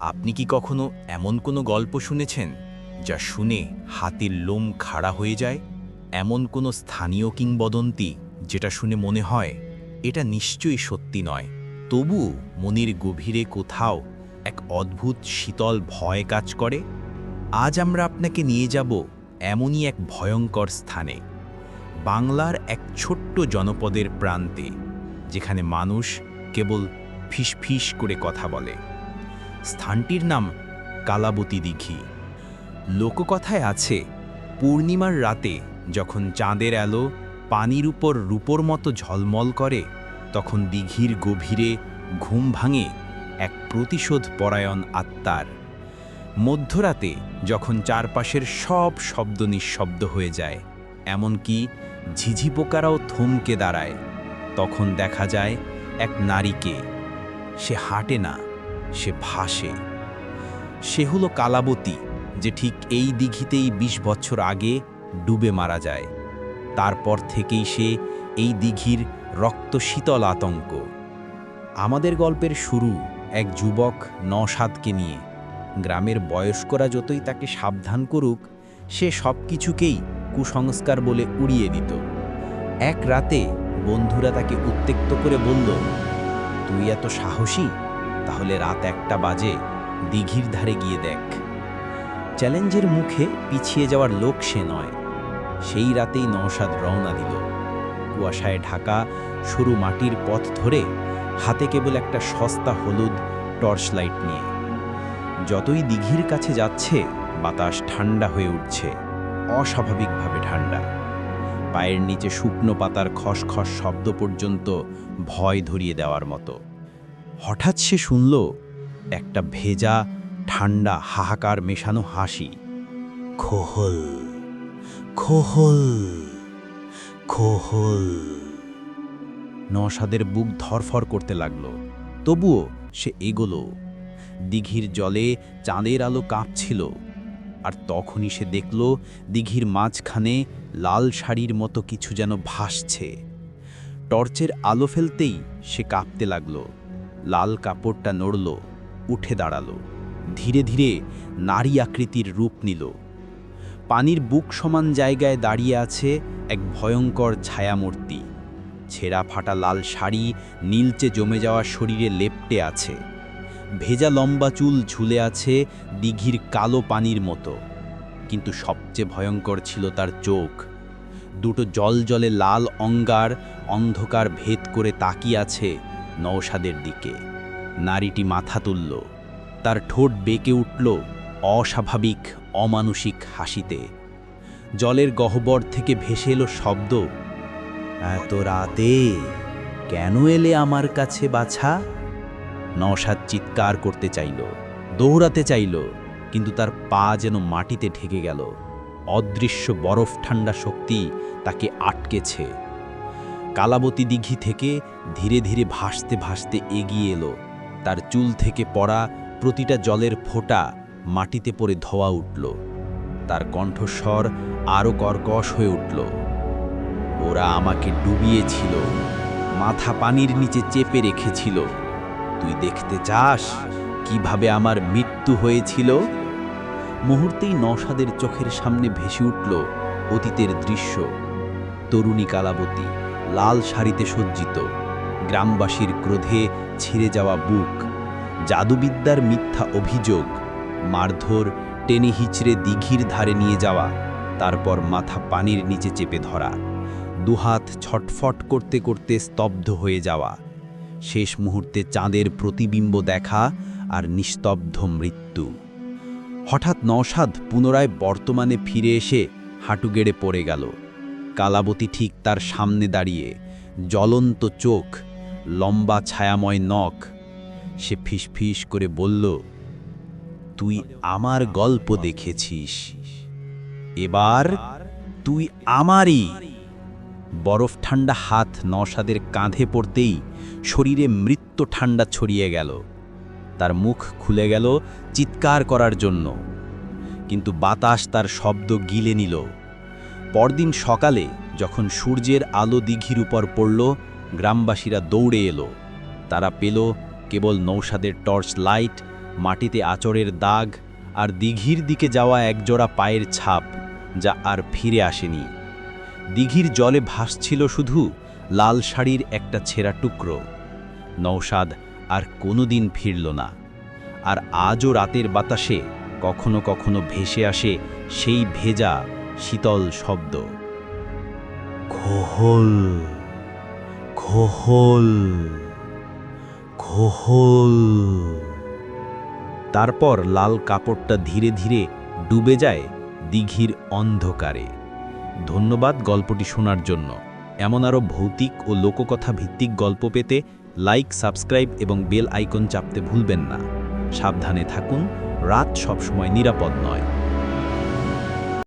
আপনি কি কখনো এমন কোনো গল্প শুনেছেন যা শুনে হাতির লোম খাড়া হয়ে যায়? এমন কোনো স্থানীয় কিংবদন্তি যেটা শুনে মনে হয়, এটা নিশ্চয়ই সত্যি নয় তবু মনির গভীরে কোথাও এক অদ্ভুত শীতল ভয় কাজ করে। আজ আমরা আপনাকে নিয়ে যাব এমনই এক ভয়ঙ্কর স্থানে, বাংলার এক ছোট্ট জনপদের প্রান্তে, যেখানে মানুষ কেবল ফিসফিস করে কথা বলে। স্থানটির নাম কালাবতী দিঘি। লোককথায় আছে, পূর্ণিমার রাতে যখন চাঁদের আলো পানির উপর রূপোর মতো ঝলমল করে, তখন দিঘির গভীরে ঘুম ভাঙে এক প্রতিশোধ পরায়ণ আত্মার। মধ্যরাতে যখন চারপাশের সব শব্দ নিঃশব্দ হয়ে যায়, এমনকি ঝিঝি পোকারাও থমকে দাঁড়ায়, তখন দেখা যায় এক নারীকে। সে হাঁটে না। সে ভাসে। সে হলো কালাবতী, যে ঠিক এই দিঘিতেই ২০ বছর আগে ডুবে মারা যায়। তারপর থেকেই সে এই দিঘির রক্ত শীতল আতঙ্ক। আমাদের গল্পের শুরু এক যুবক নসাদকে নিয়ে। গ্রামের বয়স্করা যতই তাকে সাবধান করুক, সে সব কিছুকেই কুসংস্কার বলে উড়িয়ে দিত। এক রাতে বন্ধুরা তাকে উত্তেক্ত করে বলল, তুই এত সাহসী? তাহলে রাত একটা বাজে, দিঘির ধারে গিয়ে দেখ। চ্যালেঞ্জের মুখে পিছিয়ে যাওয়ার লোক সে নয়। সেই রাতেই নওশাদ রওনা দিল। কুয়াশায় ঢাকা সরু মাটির পথ ধরে হাতে কেবল একটা সস্তা হলুদ টর্চ লাইট নিয়ে। যতই দিঘির কাছে যাচ্ছে, বাতাস ঠান্ডা হয়ে উঠছে, অস্বাভাবিকভাবে ঠান্ডা। পায়ের নিচে শুকনো পাতার খসখস শব্দ পর্যন্ত ভয় ধরিয়ে দেওয়ার মতো। হঠাৎ সে শুনল একটা ভেজা, ঠান্ডা, হাহাকার মেশানো হাসি। খোহল খোহল খোহল। নসাদের বুক ধরফর করতে লাগল। তবুও সে এগোলো। দিঘির জলে চাঁদের আলো কাঁপছিল। আর তখনই সে দেখল দিঘির মাঝখানে লাল শাড়ির মতো কিছু যেন ভাসছে। টর্চের আলো ফেলতেই সে কাঁপতে লাগল। লাল কাপড়টা নড়ল, উঠে দাঁড়াল। ধীরে ধীরে নারী আকৃতির রূপ নিল। পানির বুক সমান জায়গায় দাঁড়িয়ে আছে এক ভয়ঙ্কর ছায়ামূর্তি। ছেঁড়া ফাটা লাল শাড়ি নীলচে জমে যাওয়া শরীরে লেপটে আছে। ভেজা লম্বা চুল ঝুলে আছে দিঘির কালো পানির মতো। কিন্তু সবচেয়ে ভয়ঙ্কর ছিল তার চোখ। দুটো জল জলে লাল অঙ্গার অন্ধকার ভেদ করে তাকিয়ে আছে নৌসাদের দিকে। নারীটি মাথা তুলল, তার ঠোঁট বেঁকে উঠল অস্বাভাবিক অমানুষিক হাসিতে। জলের গহ্বর থেকে ভেসে এলো শব্দ, এত রাতে কেন এলে আমার কাছে বাছা? নওশাদ চিৎকার করতে চাইল, দৌড়াতে চাইল, কিন্তু তার পা যেন মাটিতে ঢেকে গেল। অদৃশ্য বরফ ঠান্ডা শক্তি তাকে আটকেছে। কালাবতী দিঘি থেকে ধীরে ধীরে ভাসতে ভাসতে এগিয়ে এলো। তার চুল থেকে পড়া প্রতিটা জলের ফোঁটা মাটিতে পড়ে ধোয়া উঠল। তার কণ্ঠস্বর আরও কর্কশ হয়ে উঠল। ওরা আমাকে ডুবিয়েছিল, মাথা পানির নিচে চেপে রেখেছিল। তুই দেখতে চাস কীভাবে আমার মৃত্যু হয়েছিল? মুহূর্তেই নসাদের চোখের সামনে ভেসে উঠল অতীতের দৃশ্য। তরুণী কালাবতী লাল শাড়িতে সজ্জিত। গ্রামবাসীর ক্রোধে ছিঁড়ে যাওয়া বুক। জাদুবিদ্যার মিথ্যা অভিযোগ। মারধর, টেনে হিচড়ে দিঘির ধারে নিয়ে যাওয়া। তারপর মাথা পানির নিচে চেপে ধরা। দুহাত ছটফট করতে করতে স্তব্ধ হয়ে যাওয়া। শেষ মুহূর্তে চাঁদের প্রতিবিম্ব দেখা আর নিস্তব্ধ মৃত্যু। হঠাৎ নওশাদ পুনরায় বর্তমানে ফিরে এসে হাঁটু গেড়ে পড়ে গেল। কালাবতী ঠিক তার সামনে দাঁড়িয়ে, জ্বলন্ত চোখ, লম্বা ছায়াময় নখ। সে ফিসফিস করে বলল, তুই আমার গল্প দেখেছিস। এবার তুই আমারই। বরফ ঠান্ডা হাত নসাদের কাঁধে পড়তেই শরীরে মৃত্যু ঠান্ডা ছড়িয়ে গেল। তার মুখ খুলে গেল চিৎকার করার জন্য। কিন্তু বাতাস তার শব্দ গিলে নিল। পরদিন সকালে যখন সূর্যের আলো দিঘির উপর পড়ল, গ্রামবাসীরা দৌড়ে এলো। তারা পেল কেবল নৌসাদের টর্চ লাইট, মাটিতে আচরের দাগ আর দিঘির দিকে যাওয়া একজোড়া পায়ের ছাপ, যা আর ফিরে আসেনি। দিঘির জলে ভাসছিল শুধু লাল শাড়ির একটা ছেঁড়া টুকরো। নৌসাদ আর কোনোদিন ফিরল না। আর আজও রাতের বাতাসে কখনো কখনো ভেসে আসে সেই ভেজা শীতল শব্দ। খোহল খোহল খোহল তারপর লাল কাপড়টা ধীরে ধীরে ডুবে যায় দিঘির অন্ধকারে। ধন্যবাদ গল্পটি শোনার জন্য। এমন আরও ভৌতিক ও লোককথা ভিত্তিক গল্প পেতে লাইক সাবস্ক্রাইব এবং বেল আইকন চাপতে ভুলবেন না। সাবধানে থাকুন রাত সবসময় নিরাপদ নয়।